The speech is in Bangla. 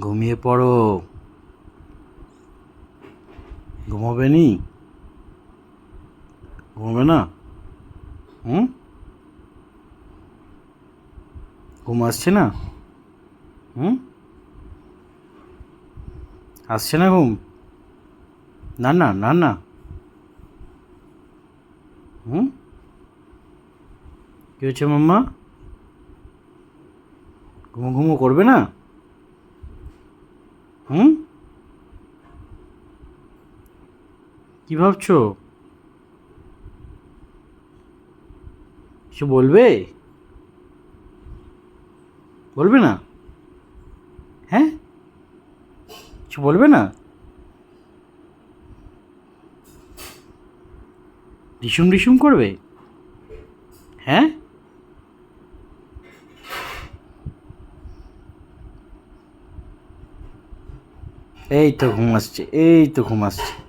ঘুমিয়ে পড়ো। ঘুমাবে নি? ঘুমাবে না? হুম? ঘুম আসছে না? হুম? আসছে না ঘুম? না না না না। হুম? কী হচ্ছে মাম্মা? ঘুমো ঘুমো করবে না? হুম? কি ভাবছ? কিছু বলবে? বলবে না? হ্যাঁ? কিছু বলবে না? রিসুম রিসুম করবে? হ্যাঁ? এই তো ঘুম আসছে এই তো ঘুম আসছে।